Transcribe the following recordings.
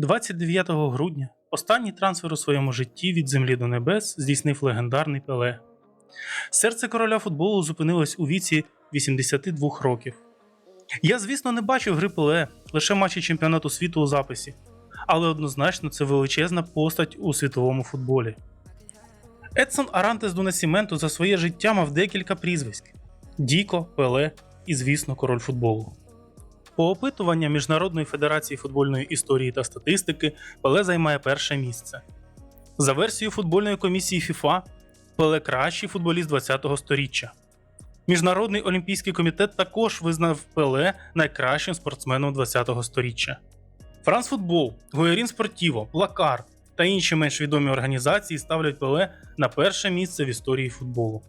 29 грудня останній трансфер у своєму житті від землі до небес здійснив легендарний Пеле. Серце короля футболу зупинилось у віці 82 років. Я, звісно, не бачив гри Пеле, лише матчі чемпіонату світу у записі, але однозначно це величезна постать у світовому футболі. Едсон Арантес до Насіменту за своє життя мав декілька прізвиськ: Діко, Пеле і, звісно, король футболу. По опитуванням Міжнародної федерації футбольної історії та статистики Пеле займає перше місце. За версією футбольної комісії FIFA, Пеле кращий футболіст 20-го сторіччя. Міжнародний олімпійський комітет також визнав Пеле найкращим спортсменом 20-го сторіччя. Франс Футбол, Гуерін Спортіво, Плакар та інші менш відомі організації ставлять Пеле на перше місце в історії футболу.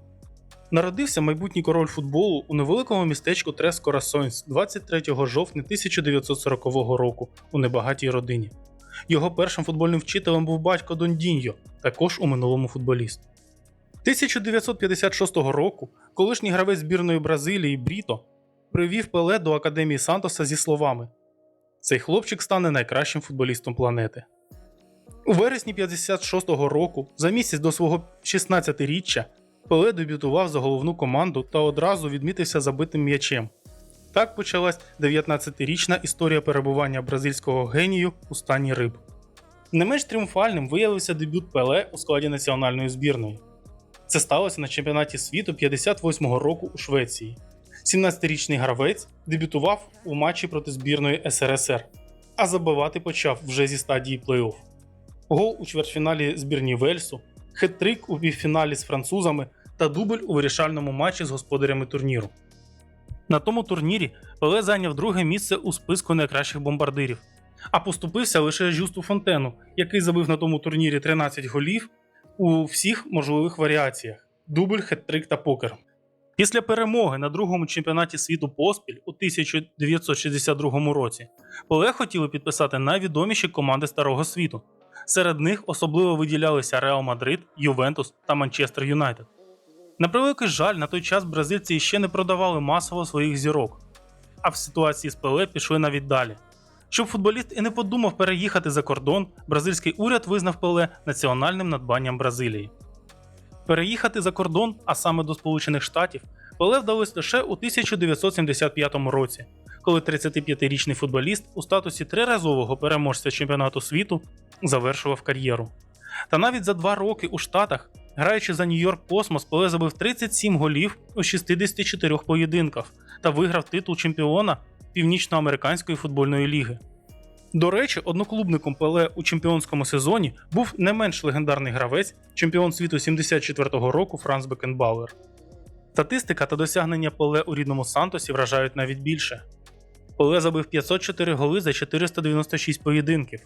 Народився майбутній король футболу у невеликому містечку Трес Корасонс 23 жовтня 1940 року у небагатій родині. Його першим футбольним вчителем був батько Дондіньо, також у минулому футболіст. 1956 року колишній гравець збірної Бразилії Бріто привів Пеле до Академії Сантоса зі словами: Цей хлопчик стане найкращим футболістом планети. У вересні 56-го року, за місяць до свого 16-річчя, Пеле дебютував за головну команду та одразу відмітився забитим м'ячем. Так почалась 19-річна історія перебування бразильського генію у стані риб. Не менш тріумфальним виявився дебют Пеле у складі національної збірної. Це сталося на чемпіонаті світу 58-го року у Швеції. 17-річний гравець дебютував у матчі проти збірної СРСР, а забивати почав вже зі стадії плей-офф. Гол у чвертьфіналі збірні Вельсу, хет-трик у півфіналі з французами та дубль у вирішальному матчі з господарями турніру. На тому турнірі Пеле зайняв друге місце у списку найкращих бомбардирів, а поступився лише Жюсту Фонтену, який забив на тому турнірі 13 голів у всіх можливих варіаціях: дубль, хет-трик та покер. Після перемоги на другому чемпіонаті світу поспіль у 1962 році Пеле хотіли підписати найвідоміші команди Старого світу. Серед них особливо виділялися Реал Мадрид, Ювентус та Манчестер Юнайтед. На превеликий жаль, на той час бразильці ще не продавали масово своїх зірок, а в ситуації з Пеле пішли навіть далі. Щоб футболіст і не подумав переїхати за кордон, бразильський уряд визнав Пеле національним надбанням Бразилії. Переїхати за кордон, а саме до Сполучених Штатів, Пеле вдалося лише у 1975 році, коли 35-річний футболіст у статусі триразового переможця чемпіонату світу завершував кар'єру. Та навіть за два роки у Штатах, граючи за Нью-Йорк Космос, Пеле забив 37 голів у 64 поєдинках та виграв титул чемпіона Північноамериканської футбольної ліги. До речі, одноклубником Пеле у чемпіонському сезоні був не менш легендарний гравець, чемпіон світу 74-го року Франц Бекенбауер. Статистика та досягнення Пеле у рідному Сантосі вражають навіть більше. Пеле забив 504 голи за 496 поєдинків.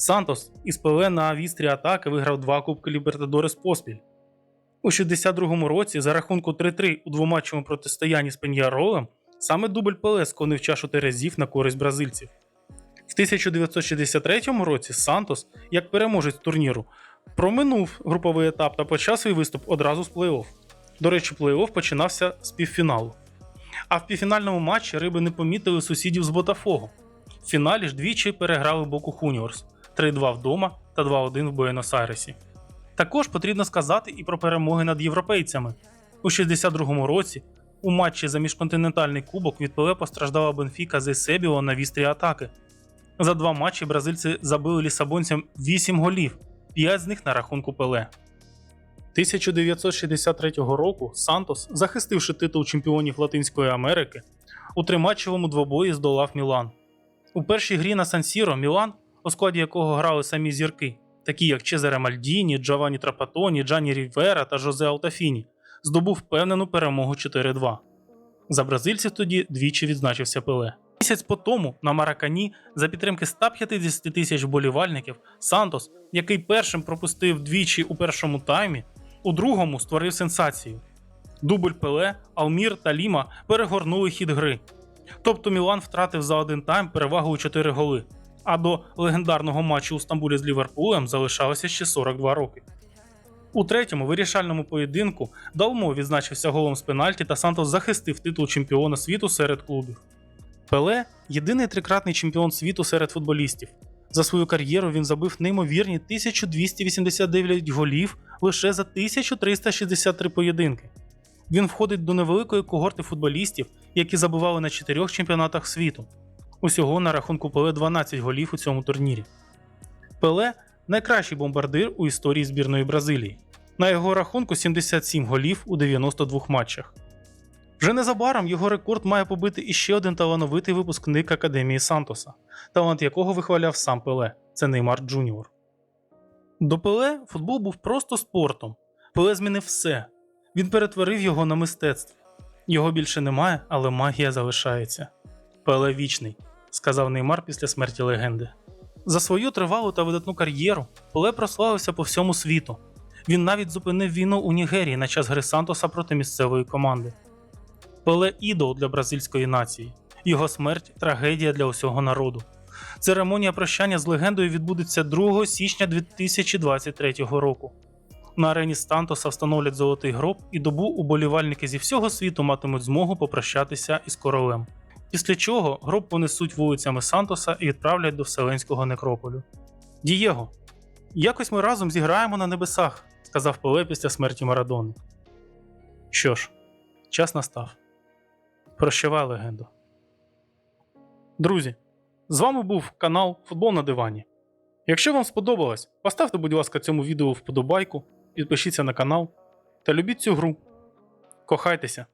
Сантос із Пеле на вістрі атаки виграв два Кубки Лібертадорес поспіль. У 62-му році за рахунку 3-3 у двоматчевому протистоянні з Пеньяролем саме дубль Пеле склонив чашу терезів на користь бразильців. В 1963 році Сантос, як переможець турніру, проминув груповий етап та почав свій виступ одразу з плей-офф. До речі, плей-офф починався з півфіналу. А в півфінальному матчі риби не помітили сусідів з Ботафого. В фіналі ж двічі переграли боку Хуніорс 3-2 вдома та 2-1 в Буенос-Айресі. Також потрібно сказати і про перемоги над європейцями. У 62-му році у матчі за міжконтинентальний кубок від Пеле постраждала Бенфіка з Есебіо на вістрі атаки. За два матчі бразильці забили лісабонцям 8 голів, 5 з них на рахунку Пеле. 1963 року Сантос, захистивши титул чемпіонів Латинської Америки, у триматчевому двобої здолав Мілан. У першій грі на Сан-Сіро Мілан, у складі якого грали самі зірки, такі як Чезаре Мальдіні, Джованні Трапатоні, Джанні Рівера та Жозе Алтафіні, здобув впевнену перемогу 4-2. За бразильців тоді двічі відзначився Пеле. Місяць по тому на Маракані за підтримки 150 тисяч вболівальників Сантос, який першим пропустив двічі у першому таймі, у другому створив сенсацію. Дубль Пеле, Алмір та Ліма перегорнули хід гри. Тобто Мілан втратив за один тайм перевагу у 4 голи, а до легендарного матчу у Стамбулі з Ліверпулем залишалося ще 42 роки. У третьому вирішальному поєдинку Далмо відзначився голом з пенальті та Сантос захистив титул чемпіона світу серед клубів. Пеле єдиний трикратний чемпіон світу серед футболістів. За свою кар'єру він забив неймовірні 1289 голів лише за 1363 поєдинки. Він входить до невеликої когорти футболістів, які забивали на чотирьох чемпіонатах світу. Усього на рахунку Пеле 12 голів у цьому турнірі. Пеле найкращий бомбардир у історії збірної Бразилії. На його рахунку 77 голів у 92 матчах. Вже незабаром його рекорд має побити іще один талановитий випускник Академії Сантоса, талант якого вихваляв сам Пеле це Неймар Джуніор. До Пеле футбол був просто спортом. Пеле змінив все. Він перетворив його на мистецтво. Його більше немає, але магія залишається. Пеле вічний, сказав Неймар після смерті легенди. За свою тривалу та видатну кар'єру Пеле прославився по всьому світу. Він навіть зупинив війну у Нігерії на час гри Сантоса проти місцевої команди. Пеле ідол для бразильської нації. Його смерть трагедія для усього народу. Церемонія прощання з легендою відбудеться 2 січня 2023 року. На арені Стантоса встановлять золотий гроб, і добу уболівальники зі всього світу матимуть змогу попрощатися із королем. Після чого гроб понесуть вулицями Сантоса і відправлять до Вселенського некрополю. Дієго, якось ми разом зіграємо на небесах, сказав Пеле після смерті Марадони. Що ж, час настав. Прощавай, легендо. Друзі, з вами був канал Футбол на дивані. Якщо вам сподобалось, поставте, будь ласка, цьому відео вподобайку, підпишіться на канал та любіть цю гру. Кохайтеся!